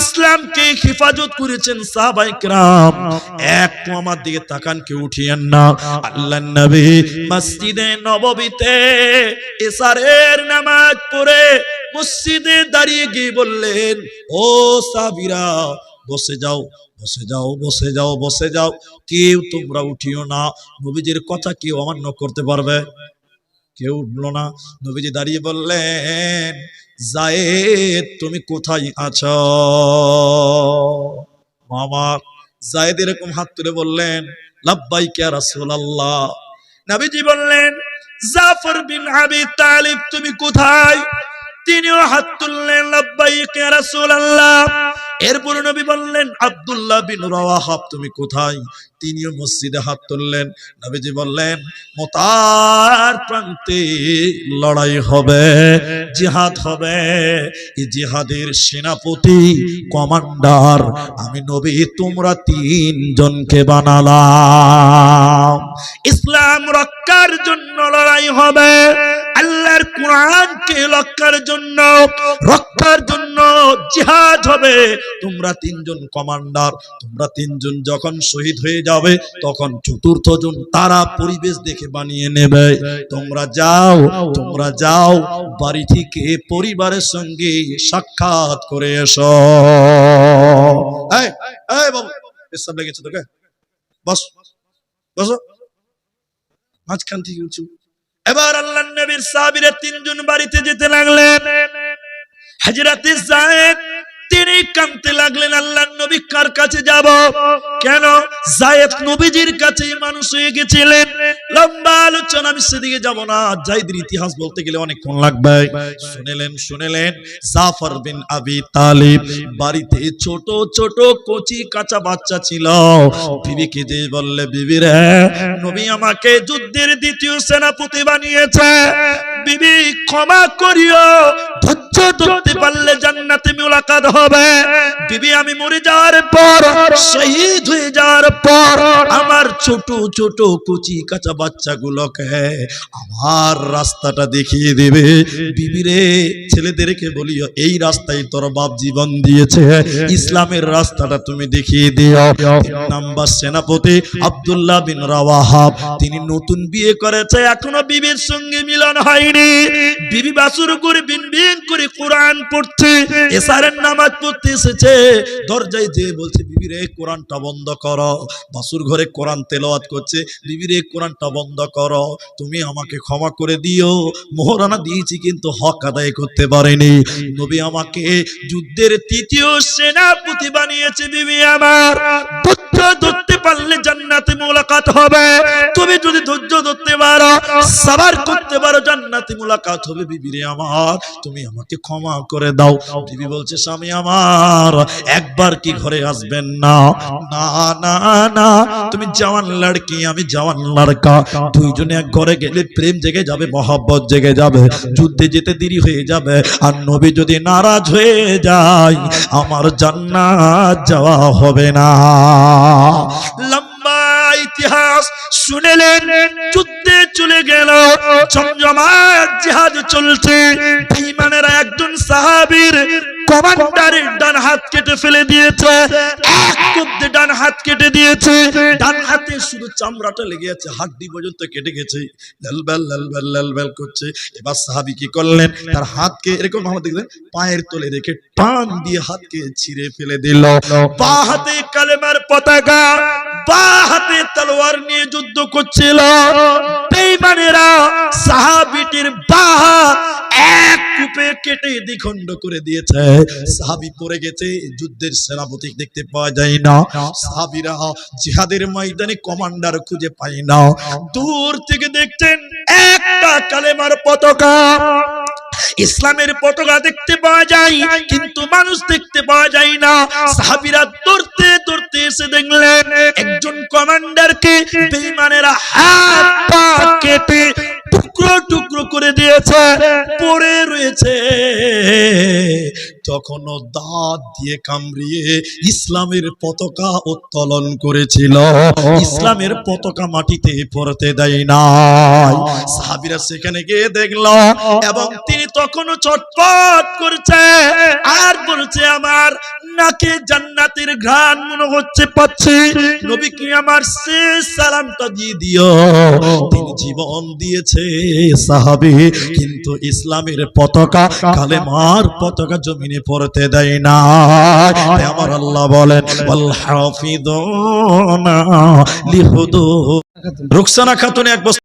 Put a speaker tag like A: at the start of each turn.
A: ইসলামকে হেফাজত করেছেন সাহাবাই کرام এক পা আমার দিকে তাকান কেউ উঠিয়েন না আল্লাহ নবী মসজিদে নববীতে এসারের নামাজ পড়ে মসজিদে দাঁড়িয়ে গিয়ে বললেন ও সাবিরা বসে যাও বসে যাও বসে যাও বসে যাও কেউ তোমরা উঠিও না নবীজির কথা কেউ অমান্য করতে পারবে কেউ উঠল না। নবীজি দাঁড়িয়ে বললেন, জায়েদ, তুমি কোথায় আছ? মামা জায়েদ এরকম হাত তুলে বললেন লাব্বাই কে রাসূলুল্লাহ। নবীজি বললেন, জাফর বিন আবি তালিব, তুমি কোথায়? তিনিও হাত তুললেন লাব্বাই কে রাসূলুল্লাহ। এরপর নবী বললেন, আব্দুল্লাহ বিন রাওয়াহাব, তুমি কোথায়? তিনিও মসজিদে হাত তুললেন। নবীজি বললেন, মোতার প্রান্তে লড়াই হবে, জিহাদ হবে। এই জিহাদের সেনাপতি কমান্ডার, আমি নবী, তোমরা তিন জনকে বানালাম। ইসলাম রক্ষার জন্য লড়াই হবে, আল্লাহর কোরআনকে রক্ষার জন্য রক্ষার জন্য জিহাদ হবে। তোমরা তিনজন কমান্ডার, তোমরা তিনজন যখন শহীদ হয়ে যাবে, তখন চতুর্থ জন তারা পরিবেশ দেখে বানিয়ে নেবে। তোমরা যাও তোমরা যাও, বাড়ি থেকে পরিবারের সঙ্গে সাক্ষাৎ করে এসো। বাবু তোকে? বস, বসো। মাঝখান থেকে উঁচু এবার আল্লাহ নবীর সাহাবীরা তিনজন বাড়িতে যেতে লাগলেন। হাজরাতে জায়েদ তিনি কাঁদতে লাগলেন আল্লাহ নবী কার কাছে যাব? কেন? জায়েদ নবীজির কাছে মানুষ হয়ে গেছিলেন। লম্বা আলোচনা, আমি সেদিকে যাব না। জায়েদের ইতিহাস বলতে গেলে অনেকক্ষণ লাগবে। শুনেলেন শুনেলেন, জাফর বিন আবি তালিব বাড়িতে ছোট ছোট কচি কাঁচা বাচ্চা ছিল। বিবিকে যে বললে, বিবি রে, নবী আমাকে যুদ্ধের দ্বিতীয় সেনাপতি বানিয়েছে। বিবি, ক্ষমা করিও। ধৈর্য ধরতে জান্নাতে মুলাকাত হবে। বিবি, আমি মরে যাওয়ার পর, শহীদ হয়ে যাওয়ার পর, আমার ছোট ছোট কচি কাঁচা বাচ্চাগুলোকে আমার রাস্তাটা দেখিয়ে দেবে। বিবি রে, ছেলেদেরকে বলিও, এই রাস্তায় তোর বাপ জীবন দিয়েছে। ইসলামের রাস্তাটা তুমি দেখিয়ে দিও। নাম্বার সেনাপতি আব্দুল্লাহ বিন রাওয়াহাব, তিনি নতুন বিয়ে করেছে, এখনও বিবির সঙ্গে মিলন হয়নি। বিবি বাসুর করে বিন বিন করে কোরআন পড়ছে এসারের নামাজ পড়তে এসেছে। দরজায় যে বলছে, বিবি রে, কোরআনটা বন্ধ করো। বাসুর ঘরে কোরআন তেলাওয়াত করছে, বিবি রে, কোরআনটা বন্ধ করো। তুমি আমাকে ক্ষমা করে দিও। মোহরানা দিয়েছি, কিন্তু হক আদায় করতে পারেনি। নবী আমাকে যুদ্ধের তৃতীয় সেনাপতি বানিয়েছে, বিবি আমার। সাবার করতে পারো, জান্নাতে মোলাকাত হবে বিবি রে আমার। তুমি আমাকে ক্ষমা করে দাও। বিবি বলছে, স্বামী আমার, একবার কি ঘরে আসবেন না? না না না। তুমি জওয়ান লড়কি, আমি জওয়ান লড়কা। দুইজনে এক ঘরে গেলে প্রেম জেগে যাবে, মহব্বত জেগে যাবে। যুদ্ধে যেতে দেরি হয়ে যাবে। আর নবী যদি নারাজ হয়ে যায়, আমার জান্নাত যাওয়া হবে না। লম্বা ইতিহাস শুনেলেন, যুদ্ধে চলে গেল। জমজমাট জিহাদ চলছে। বেঈমানেরা একজন সাহাবীর কমান্ডারের ডান হাত কেটে ফেলে দিয়েছে। এক কুব্দে ডান হাত কেটে দিয়েছে। ডান হাতে শুধু চামড়াটা লেগে আছে। হাড্ডি পর্যন্ত কেটে গেছে। লালবাল লালবাল লালবাল করছে। এবার সাহাবী কি করলেন? তার হাতকে এরকম ভাবে দেখলেন, পায়ের তলে রেখে টান দিয়ে হাতকে ছিঁড়ে ফেলে দিল। বা হাতে কালেমার পতাকা, বা হাতে তলোয়ার নিয়ে যুদ্ধ করছিল। বেঈমানেরা সাহাবীটির বা হাত এক কূপে কেটে দ্বিখণ্ড করে দিয়েছে। সাহাবী পড়ে গেছে, যুদ্ধের সেনাপতি দেখতে পাওয়া যায় না। সাহাবীরা জিহাদের ময়দানে কমান্ডার খুঁজে পায় না। দূর থেকে দেখছেন একটা কালেমার পতাকা। ইসলামের পতাকা দেখতে পাওয়া যায়, কিন্তু মানুষ দেখতে পাওয়া যায় না। সাহাবীরা দৌড়তে দৌড়তে এসে দেখলেন একজন কমান্ডারকে বেঈমানেরা হাত পা কেটে টুকরো টুকরো করে দিয়েছে, পড়ে রয়েছে। তখনও দাঁত দিয়ে কামড়িয়ে ইসলামের পতাকা উত্তোলন করেছিল। ইসলামের পতাকা মাটিতে পড়তে দেয় নাই। সাহাবীরা সেখানে গিয়ে দেখল এবং তিনি তখনও ছটফট করছে। আর বলছে, আমার নাকে জান্নাতের ঘ্রাণ মনে হচ্ছে পাচ্ছে। নবী কি আমার শেষ সালামটা দিয়ে দিও। তিনি জীবন দিয়েছে সাহাবী কিন্তু ইসলামের পতাকা কালেমার পতাকা জমিনে পড়তে দেয় না। আমার আল্লাহ বলেন রুকসানা খাতুন এক বছর